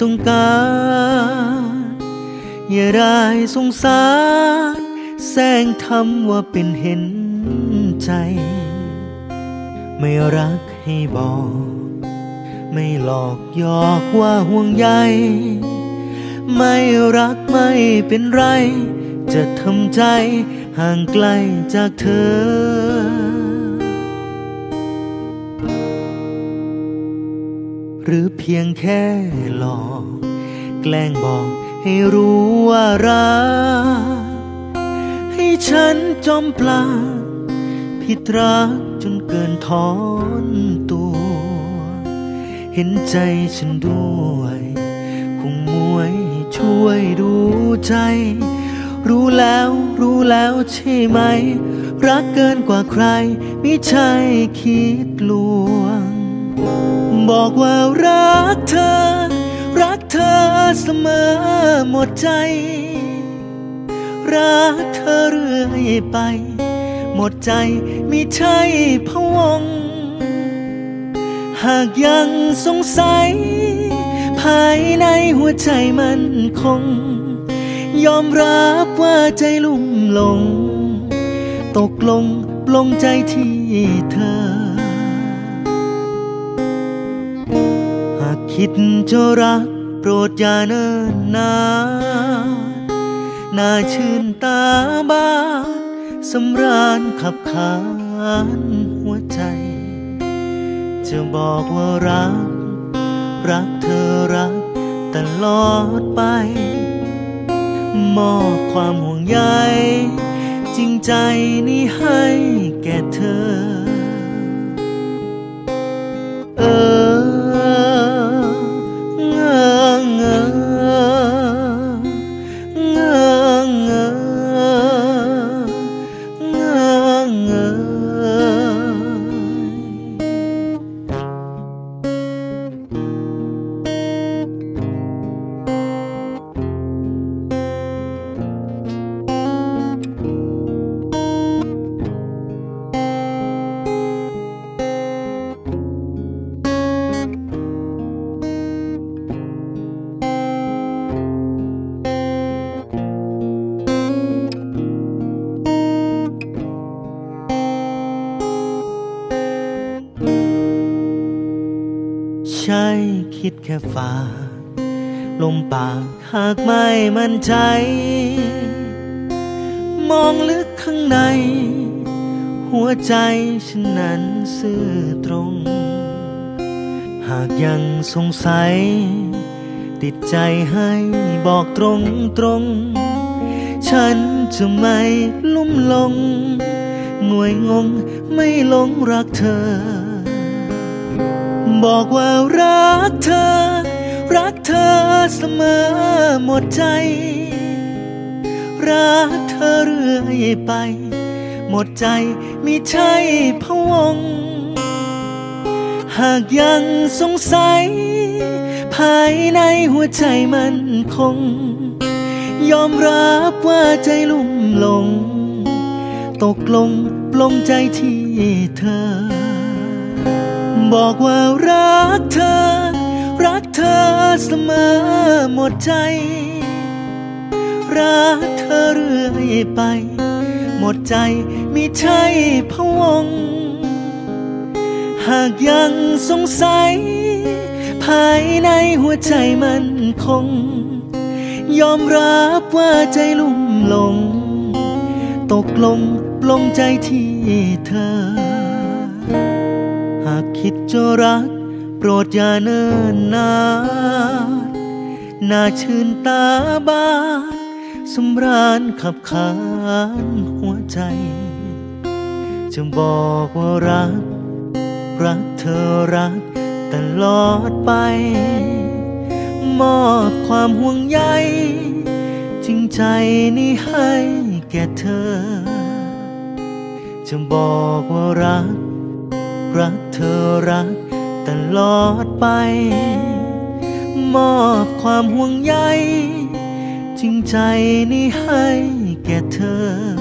ต้องการ อย่าได้สงสารแสงทำว่าเป็นเห็นใจ ไม่รักให้บอก ไม่หลอกหยอกว่าห่วงใย ไม่รักไม่เป็นไร จะทำใจห่างไกลจากเธอ หรือเพียงแค่หลอก แกล้งบอกให้รู้ว่ารัก ให้ฉันจอมปลาผิดรักจนเกินถอนตัว เห็นใจฉันด้วย คงมวยช่วยดูใจ รู้แล้วรู้แล้วใช่ไหม รักเกินกว่าใคร ไม่ใช่คิดลวง บอกว่ารักเธอ รักเธอเสมอหมดใจ รักเธอเรื่อยไป หมดใจไม่ใช่พะวง หากยังสงสัย ภายในหัวใจมันคง ยอมรับว่าใจลุ่มหลง ตกลงปลงใจที่เธอ คิดจะรักโปรดอย่าเนิ่นนานน่าชื่นตาบ้านสำราญขับขานหัวใจ จะบอกว่ารัก รักเธอรักตลอดไป มอบความห่วงใยจริงใจนี้ให้แก่เธอเอ คิดแค่ฝาก ลมปากหากไม่มั่นใจ มองลึกข้างใน หัวใจฉันนั้นซื่อตรง หากยังสงสัย ติดใจให้บอกตรงตรง ฉันจะไม่ลุ่มลงงวยงงไม่หลงรักเธอ บอกว่ารักเธอ รักเธอเสมอหมดใจ รักเธอเรื่อยไป หมดใจมิใช่พะวง หากยังสงสัย ภายในหัวใจมันคง ยอมรับว่าใจลุ่มหลง ตกลงปลงใจที่เธอ บอกว่ารักเธอ รักเธอเสมอหมดใจ รักเธอเรื่อยไป หมดใจมิใช่พะวง หากยังสงสัย ภายในหัวใจมันคง ยอมรับว่าใจลุ่มหลง ตกลงปลงใจที่เธอ คิดจะรัก โปรดอย่าเนิ่นนานน่าชื่นตาบานสำราญขับขานหัวใจจะบอกว่ารัก รักเธอรักตลอดไป มอบความห่วงใยจริงใจนี้ให้แก่เธอ จะบอกว่ารัก รักเธอรักตลอดไป มอบความห่วงใยจริงใจนี้ให้แก่เธอ